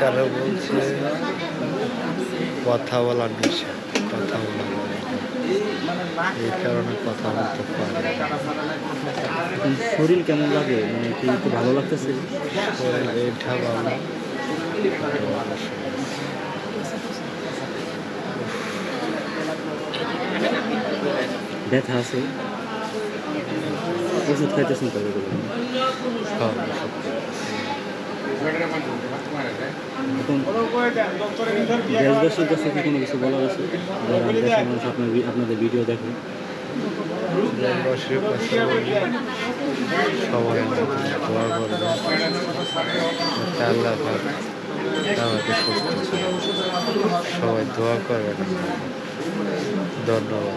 ডাক্তারও বলছে কথা বলার নেশা কথা বলা যাবে না। এই কারণে কথা বলতে পারি শরীর কেমন লাগে? মানে কি একটু ভালো লাগতেছে? এটা ভালো। ব্যথা আছে? ওষুধ খাইতেছেন তবে এগুলো সব ওষুধ। এখন দেশবাসীর কাছে কি কোনো কিছু বলার আছে? যারা মানুষ আপনার আপনাদের ভিডিও দেখে কাছে সবাই দোয়া করবে যাতে আল্লাহ পাক আমাকে সুস্থ করে। সবাই দোয়া করবেন। ধন্যবাদ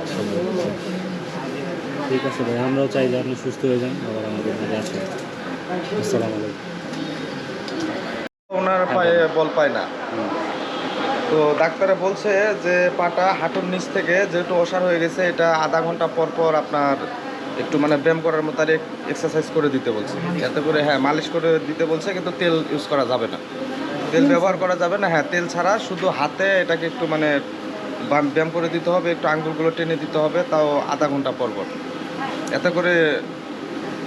ঠিক আছে ভাই আমরাও চাই যে আপনি সুস্থ হয়ে যান আবার আমাদের মাঝে আসেন। আসসালামু আলাইকুম। ওনার পায়ে বল পায় না। তো ডাক্তারে বলছে যে পাটা হাঁটুর নিচ থেকে যেহেতু অসার হয়ে গেছে, এটা আধা ঘণ্টা পর পর আপনার একটু মানে ব্যায়াম করার মতো আর এক্সারসাইজ করে দিতে বলছে। যাতে করে হ্যাঁ মালিশ করে দিতে বলছে, কিন্তু তেল ইউজ করা যাবে না। তেল ব্যবহার করা যাবে না হ্যাঁ তেল ছাড়া শুধু হাতে এটাকে একটু মানে ব্যায়াম করে দিতে হবে, একটু আঙ্গুলগুলো টেনে দিতে হবে, তাও আধা ঘণ্টা পর পর। এতে করে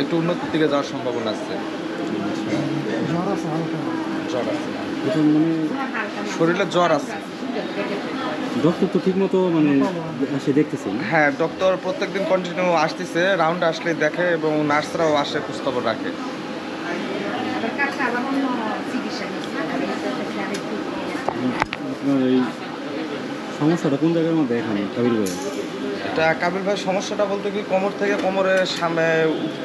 একটু উন্নতির দিকে যাওয়ার সম্ভাবনা আছে। জ্বর আছে। এখন মানে শরীরে জ্বর আছে। ডক্টর তো ঠিক মতো মানে এসে দেখতেছেন হ্যাঁ ডক্টর প্রত্যেকদিন কন্টিনিউ আসতেছে রাউন্ড আসলে দেখে এবং নার্সরাও আসে খোঁজখবর রাখে। আপনার এই সমস্যাটা কোন জায়গার মধ্যে এখানে কাবিল ভাই এটা কাবিল ভাই সমস্যাটা বলতে কি কোমর থেকে কোমরের সামনে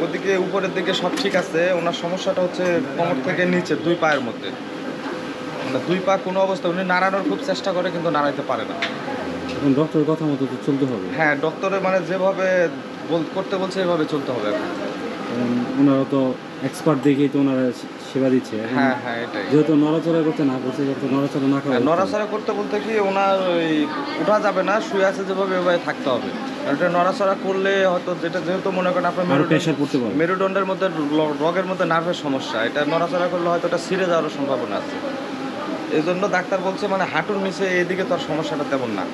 ওদিকে উপরের দিকে সব ঠিক আছে ওনার সমস্যাটা হচ্ছে কোমর থেকে নিচে দুই পায়ের মধ্যে। মানে দুই পা কোনো অবস্থা উনি নাড়ানোর খুব চেষ্টা করে কিন্তু নাড়াইতে পারে না। এখন ডক্টরের কথা মতো তো চলতে হবে। হ্যাঁ ডক্টরের মানে যেভাবে বল করতে বলছে এভাবে চলতে হবে এখন। ওনারা তো এক্সপার্ট দেখেই তো ওনারা সেবা দিচ্ছে। হ্যাঁ হ্যাঁ এটাই। যেহেতু নড়াচড়া করতে না করছে যত নড়াচড়া না করা নড়াচড়া করতে বলতে কি ওনার ওই উঠা যাবে না শুয়ে আছে যেভাবে এভাবে থাকতে হবে। এটা নড়াচড়া করলে হয়তো যেটা যেহেতু মনে করেন আপনার প্রেশার পড়তে পারে। মেরুদণ্ডের মধ্যে রগের মধ্যে নার্ভের সমস্যা। এটা নড়াচড়া করলে হয়তো এটা ছিঁড়ে যাওয়ার সম্ভাবনা আছে। এই জন্য ডাক্তার বলছে মানে হাঁটুর নিচে এদিকে তোর সমস্যাটা তেমন না।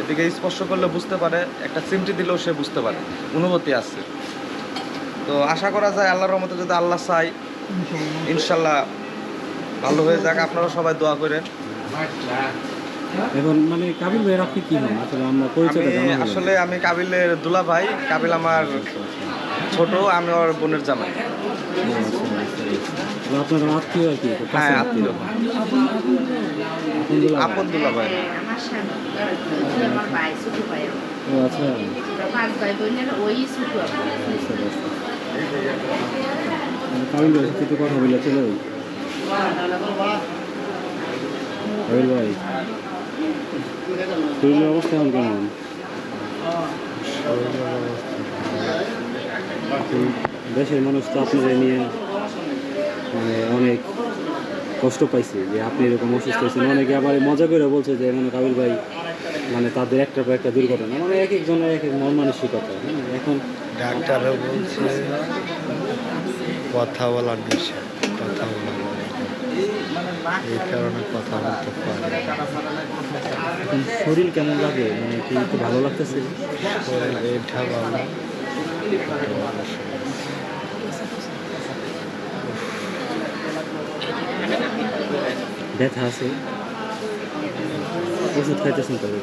এদিকে স্পর্শ করলে বুঝতে পারে একটা চিমটি দিলেও সে বুঝতে পারে। অনুভূতি আছে। তো আশা করা যায় আল্লাহর রহমতে যদি আল্লাহ চাই ইনশাল্লাহ ভালো হয়ে যাক। আপনারা সবাই দোয়া করেন। এখন মানে কাবিল ভাইয়ের আপনি কি হন? আসলে আমরা পরিচয়টা জানা আসলে আমি কাবিলের দুলা ভাই। কাবিল আমার ছোট আমি ওর বোনের জামাই। আচ্ছা, আচ্ছা, আপনার আত্মীয় আর কি? হ্যাঁ আত্মীয়। আপন দুলা ভাই। ভাই ভাই ভাই ও আচ্ছা। ভাই কাবিল সাথে একটু কথা বলে চলে কাবিল ভাই শরীরের অবস্থা এখন কেমন দেশের মানুষ তো আপনাদের নিয়ে মানে অনেক কষ্ট পাইছে যে আপনি এরকম অসুস্থ হয়েছেন অনেকে আবার মজা করে বলছে যে মানে কাবিল ভাই মানে তাদের একটার পর একটা দুর্ঘটনা মানে এক একজনের এক এক মন মানসিকতা হ্যাঁ? এখন ডাক্তারও বলছে কথা বলার নেশা কথা বলা যাবে না। এই কারণে কথা বলতে পারি শরীর কেমন লাগে? মানে কি একটু ভালো লাগতেছে? শরীর এটা ভালো। ব্যথা আছে? ওষুধ খাইতেছেন তবে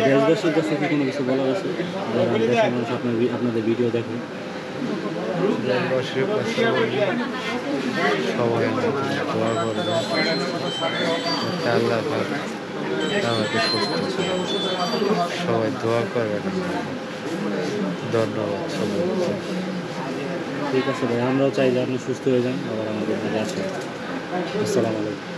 দেশবাসীর কোনো কিছু মানুষ আপনার আপনাদের ভিডিও সবাই দোয়া করবে সবাই দোয়া ধন্যবাদ ঠিক আছে ভাই, আমরাও চাই যে আপনি সুস্থ হয়ে যান, আবার আমাদের মাঝে আসেন আসসালামু আলাইকুম।